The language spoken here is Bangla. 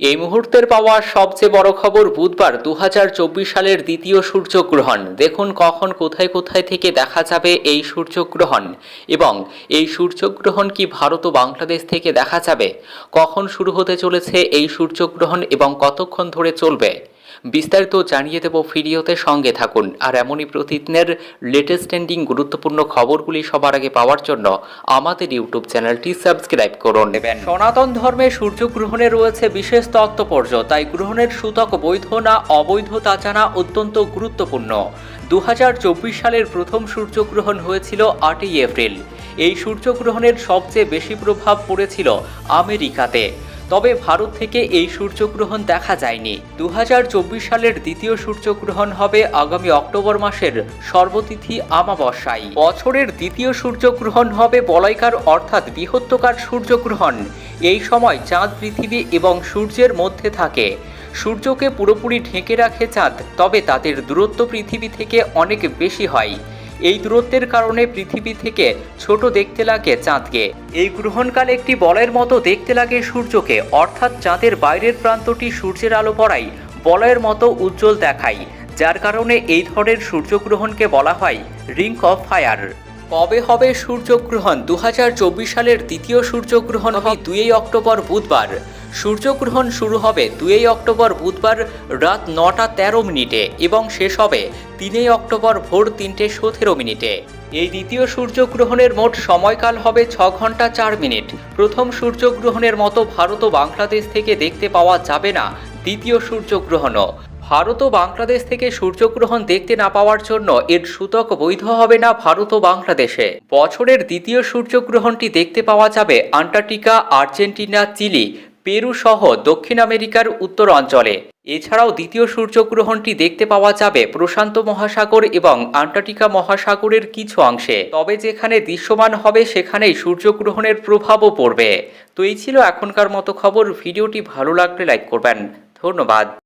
এই মুহূর্তের পাওয়া সবচেয়ে বড় খবর বুধবার দু হাজার চব্বিশ সালের দ্বিতীয় সূর্যগ্রহণ। দেখুন কখন কোথায় কোথায় থেকে দেখা যাবে এই সূর্যগ্রহণ এবং এই সূর্যগ্রহণ কি ভারত ও বাংলাদেশ থেকে দেখা যাবে? কখন শুরু হতে চলেছে এই সূর্যগ্রহণ এবং কতক্ষণ ধরে চলবে? বিস্তারিত জানিয়ে দেব ভিডিওতে সঙ্গে থাকুন। আর এমনই প্রতিদিনের লেটেস্ট ট্রেন্ডিং গুরুত্বপূর্ণ খবরগুলি সবার আগে পাওয়ার জন্য আমাদের ইউটিউব চ্যানেলটি সাবস্ক্রাইব করুন। সনাতন ধর্মে সূর্যগ্রহণে রয়েছে বিশেষ তাৎপর্য তাই গ্রহণের সূতক বৈধ না অবৈধ তা জানা অত্যন্ত গুরুত্বপূর্ণ। দু হাজার চব্বিশ সালের প্রথম সূর্যগ্রহণ হয়েছিল আটই এপ্রিল। এই সূর্যগ্রহণের সবচেয়ে বেশি প্রভাব পড়েছিল আমেরিকাতে। তবে ভারত থেকে এই সূর্যগ্রহণ দেখা যায়নি। দু হাজার চব্বিশ সালের দ্বিতীয় সূর্যগ্রহণ হবে আগামী অক্টোবর মাসের সর্বতিথি আমাবস্যায়। বছরের দ্বিতীয় সূর্যগ্রহণ হবে বলয়কার অর্থাৎ বৃহত্তকার সূর্যগ্রহণ। এই সময় চাঁদ পৃথিবী এবং সূর্যের মধ্যে থাকে। সূর্যকে পুরোপুরি ঢেকে রাখে চাঁদ, তবে তাদের দূরত্ব পৃথিবী থেকে অনেক বেশি হয়। এই দূরত্বের কারণে পৃথিবী থেকে ছোট দেখতে লাগে চাঁদকে। এই গ্রহণকাল একটি বলয়ের মতো দেখতে লাগে সূর্যকে, অর্থাৎ চাঁদের বাইরের প্রান্তটি সূর্যের আলো পড়াই বলয়ের মতো উজ্জ্বল দেখায় যার কারণে এই ধরনের সূর্যগ্রহণকে বলা হয় রিং অফ ফায়ার। কবে হবে সূর্যগ্রহণ? দু হাজার চব্বিশ সালের দ্বিতীয় সূর্যগ্রহণ হবে দুই অক্টোবর বুধবার। সূর্যগ্রহণ শুরু হবে দুই অক্টোবর বুধবার রাত নটা তেরো মিনিটে এবং শেষ হবে তিনই অক্টোবর ভোর তিনটে সতেরো মিনিটে। এই দ্বিতীয় সূর্যগ্রহণের মোট সময়কাল হবে ছ ঘণ্টা চার মিনিট। প্রথম সূর্যগ্রহণের মতো ভারত ও বাংলাদেশ থেকে দেখতে পাওয়া যাবে না দ্বিতীয় সূর্যগ্রহণও। ভারত ও বাংলাদেশ থেকে সূর্যগ্রহণ দেখতে না পাওয়ার জন্য এর সূতক বৈধ হবে না ভারত ও বাংলাদেশে। বছরের দ্বিতীয় সূর্যগ্রহণটি দেখতে পাওয়া যাবে আন্টার্কটিকা, আর্জেন্টিনা, চিলি, পেরু সহ দক্ষিণ আমেরিকার উত্তর অঞ্চলে এছাড়াও দ্বিতীয় সূর্যগ্রহণটি দেখতে পাওয়া যাবে প্রশান্ত মহাসাগর এবং আন্টার্কটিকা মহাসাগরের কিছু অংশে। তবে যেখানে দৃশ্যমান হবে সেখানেই সূর্যগ্রহণের প্রভাবও পড়বে। তো এই ছিল এখনকার মতো খবর। ভিডিওটি ভালো লাগলে লাইক করবেন। ধন্যবাদ।